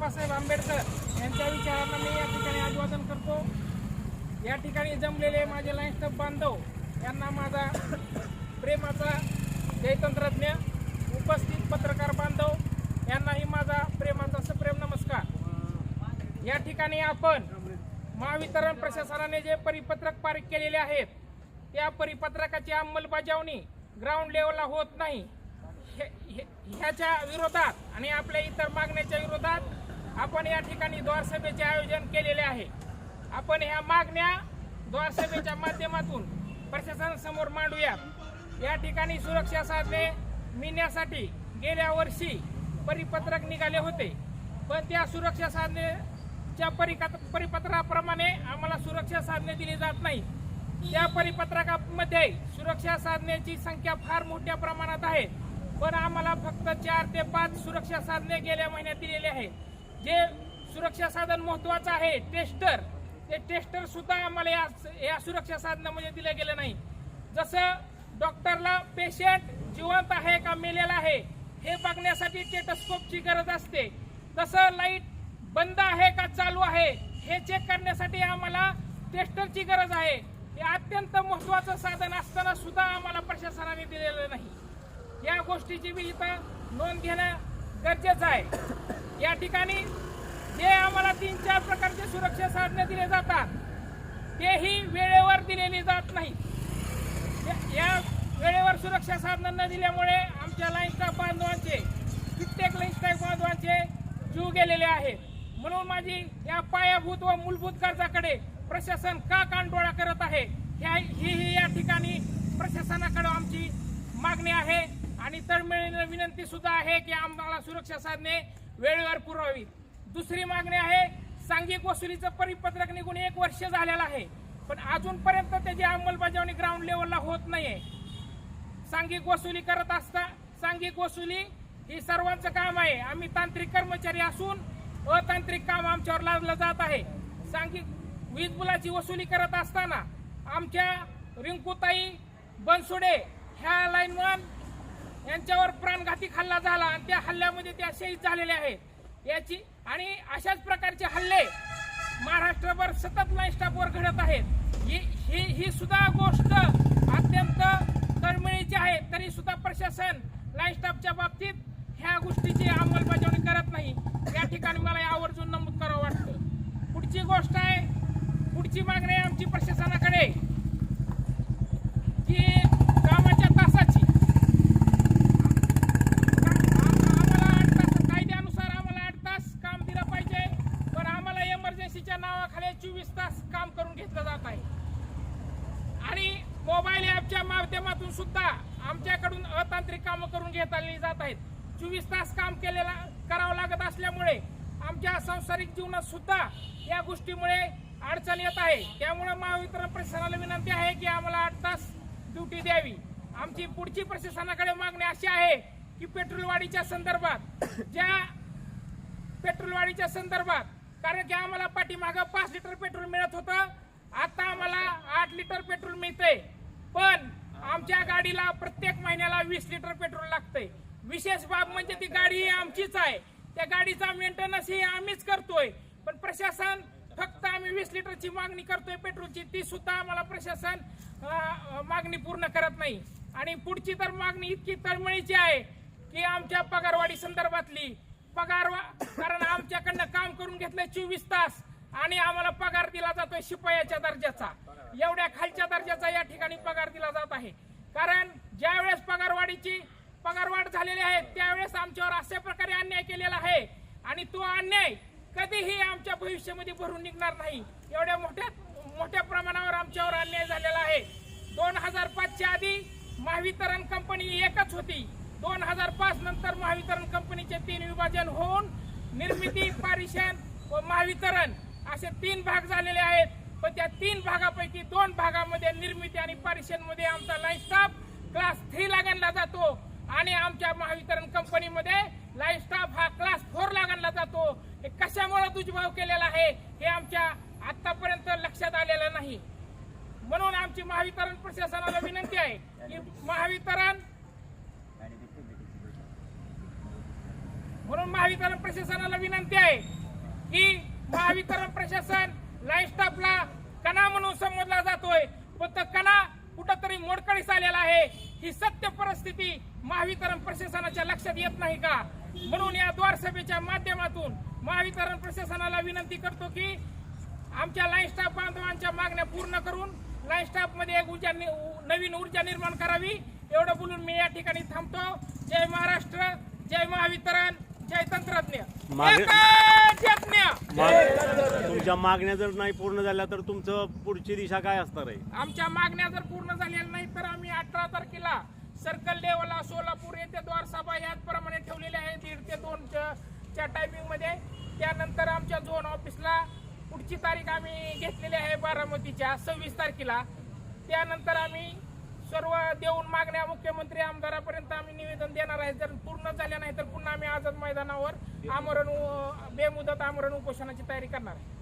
बाबासाहेब आंबेडकर यांच्या विचारांना मी या ठिकाणी अभिवादन करतो. या ठिकाणी जमलेले माझे लाईन्स बांधव यांना माझा प्रेमाचा जयतंत्रज्ञ उपस्थित पत्रकार बांधव यांनाही माझा प्रेमाचा सप्रेम नमस्कार. या ठिकाणी आपण महावितरण प्रशासनाने जे परिपत्रक पारित केलेले आहेत त्या परिपत्रकाची अंमलबजावणी ग्राउंड लेवलला होत नाही. हे- हे- ह्याच्या विरोधात आणि आपल्या इतर मागण्याच्या विरोधात आपण या ठिकाणी द्वारसभेचे आयोजन केलेले आहे. आपण ह्या मागण्या द्वारसभेच्या माध्यमातून प्रशासनासमोर मांडूया. या ठिकाणी सुरक्षा साधने मिळण्यासाठी गेल्या वर्षी परिपत्रक निघाले होते. पण त्या सुरक्षा साधनेच्या परिका परिपत्राप्रमाणे आम्हाला सुरक्षा साधने दिली जात नाही त्या परिपत्रकामध्ये सुरक्षा साधनेची संख्या फार मोठ्या प्रमाणात आहे. पण आम्हाला फक्त चार ते पाच सुरक्षा साधने गेल्या महिन्यात दिलेली आहे जे सुरक्षा साधन महत्वाचं आहे टेस्टर ते टेस्टर सुद्धा आम्हाला या या सुरक्षा साधनामध्ये दिलं गेलं नाही. जसं डॉक्टरला पेशंट जिवंत आहे का मेलेला आहे हे बघण्यासाठी टेटस्कोपची गरज असते. तसं लाइट बंद आहे का चालू आहे हे चेक करण्यासाठी आम्हाला टेस्टरची गरज आहे. हे अत्यंत महत्वाचं साधन असताना सुद्धा आम्हाला प्रशासनाने दिलेलं नाही. या गोष्टीची बी इथं नोंद घेणं गरजेचं आहे. या ठिकाणी जे आम्हाला तीन चार प्रकारचे सुरक्षा साधने दिले जातात तेही वेळेवर दिलेली जात नाही. या- वेळेवर सुरक्षा साधनं न दिल्यामुळे आमच्या लाईनस्टाफ बांधवांचे कित्येक लाईनस्टाफ बांधवांचे जीव गेलेले आहेत. म्हणून माझी या पायाभूत व मूलभूत गरजाकडे प्रशासन का कानडोळा करत आहे ह्या- हीही ही या ठिकाणी प्रशासनाकडे आमची मागणी आहे. आणि तळमळीनं विनंती सुद्धा आहे की आम्हाला सुरक्षा साधने वेळेवर पुरवावी दुसरी मागणी आहे सांघिक वसुलीचं परिपत्रक निघून एक वर्ष झालेलं आहे. पण अजूनपर्यंत त्याची अंमलबजावणी ग्राउंड लेवलला होत नाहीये. सांघिक वसुली करत असता सांघिक वसुली ही सर्वांचं काम आहे. आम्ही तांत्रिक कर्मचारी असून अतांत्रिक काम आमच्यावर लादलं जात आहे. सांघिक वीज बिलाची वसुली करत असताना आमच्या रिंकूताई बनसुडे ह्या लाईनमन यांच्यावर प्राणघाती खाल्ला हल्ल्यामध्ये त्या शहीद झालेल्या आहेत. याची आणि अशाच प्रकारचे हल्ले महाराष्ट्रभर सतत लाईन स्टाफवर घडत आहेत. ही ही सुद्धा गोष्ट अत्यंत तळमळीची आहे. तरी सुद्धा प्रशासन लाईन स्टाफच्या बाबतीत ह्या गोष्टीची अंमलबजावणी करत नाही. या ठिकाणी मला आवर्जून नमूद करावं वाटतं. पुढची गोष्ट आहे पुढची मागणी आहे आमची प्रशासनाकडे की कामाच्या तासाची आम्हाला आठ तास कायद्यानुसार आम्हाला आठ तास काम दिलं पाहिजे पण आम्हाला इमर्जन्सीच्या नावाखाली चोवीस तास काम करून घेतलं जात आहे. आणि मोबाईल ॲपच्या माध्यमातून सुद्धा आमच्याकडून अतांत्रिक कामं करून घेत आली जात आहेत. चोवीस तास काम केलेला करावं लागत असल्यामुळे आमच्या सांसारिक जीवनात सुद्धा या गोष्टीमुळे अडचण येत आहे. त्यामुळे महावितरण प्रशासनाला विनंती आहे की आम्हाला आठ तास ड्युटी द्यावी. आमची पुढची प्रशासनाकडे मागणी अशी आहे की पेट्रोलवाढीच्या संदर्भात ज्या पेट्रोलवाढीच्या संदर्भात कारण की आम्हाला पाठीमागं पाच लिटर पेट्रोल मिळत होतं. आता आम्हाला आठ लिटर पेट्रोल मिळतंय. पण आमच्या गाडीला प्रत्येक महिन्याला वीस लिटर पेट्रोल लागतंय. विशेष बाब म्हणजे ती गाडी ही आमचीच आहे. त्या गाडीचा मेंटेनन्स ही आम्हीच करतोय. पण प्रशासन फक्त आम्ही वीस लिटरची मागणी करतोय पेट्रोलची ती सुद्धा आम्हाला प्रशासन मागणी पूर्ण करत नाही. आणि पुढची तर मागणी इतकी तळमळीची आहे की आमच्या पगारवाढी संदर्भातली पगार वा- कारण आमच्याकडनं काम करून घेतलंय चोवीस तास आणि आम्हाला पगार दिला जातोय शिपायाच्या दर्जाचा. एवढ्या खालच्या दर्जाचा या ठिकाणी पगार दिला जात आहे. कारण ज्या वेळेस पगारवाढीची पगारवाढ झालेली आहे त्यावेळेस आमच्यावर अशा प्रकारे अन्याय केलेला आहे. आणि तो अन्याय कधीही आमच्या भविष्यामध्ये भरून निघणार नाही. एवढ्या मोठ्या मोठ्या प्रमाणावर आमच्यावर अन्याय झालेला आहे. दोन हजार पाचच्या आधी महावितरण कंपनी एकच होती. दोन हजार पाच नंतर महावितरण कंपनीचे तीन विभाजन होऊन निर्मिती पारिशन व महावितरण असे तीन भाग झालेले आहेत. पण त्या तीन भागापैकी दोन भागामध्ये निर्मिती आणि पारिशनमध्ये आमचा लाईफ स्टाफ क्लास थ्री लागणला जातो. आणि आमच्या महावितरण कंपनीमध्ये लाईफ स्टाफ हा क्लास फोर लागणला जातो. हे कशामुळे दुजभाव केलेला आहे हे आमच्या आतापर्यंत लक्षात आलेलं नाही. म्हणून आमची महावितरण प्रशासनाला विनंती आहे की महावितरण म्हणून महावितरण प्रशासनाला विनंती आहे की महावितरण प्रशासन लाईन स्टाफला कणा म्हणून संबोधला जातोय. पण तो कणा कुठंतरी मोडकळीस आलेला आहे. ही सत्य परिस्थिती महावितरण प्रशासनाच्या लक्षात येत नाही का? म्हणून या द्वारसभेच्या माध्यमातून महावितरण प्रशासनाला विनंती करतो की आमच्या लाईन स्टाफ बांधवांच्या मागण्या पूर्ण करून लाईन मध्ये एक ऊर्जा नवीन ऊर्जा निर्माण करावी. एवढं बोलून मी या ठिकाणी थांबतो. जय महाराष्ट्र जय महावितरण जय तंत्रज्ञ. मागे- एकच यज्ञ माग- तुमच्या मागण्या जर नाही पूर्ण झाल्या तर तुमचं पुढची दिशा काय असणार आहे? आमच्या मागण्या जर पूर्ण झालेल्या नाही तर आम्ही अठरा तारखेला सर्कल लेवलला सोलापूर येथे द्वारसभा याचप्रमाणे ठेवलेल्या आहे. दीड ते दोन च्या टायमिंगमध्ये. त्यानंतर आमच्या झोन ऑफिसला पुढची तारीख आम्ही घेतलेली आहे बारामतीच्या सव्वीस तारखेला. त्यानंतर आम्ही सर्व देऊन मागण्या मुख्यमंत्री आमदारापर्यंत आम्ही निवेदन देणार आहे. जर पूर्ण झाल्या नाही तर पुन्हा आम्ही आझाद मैदानावर आमरण बेमुदत आमरण उपोषणाची तयारी करणार आहे.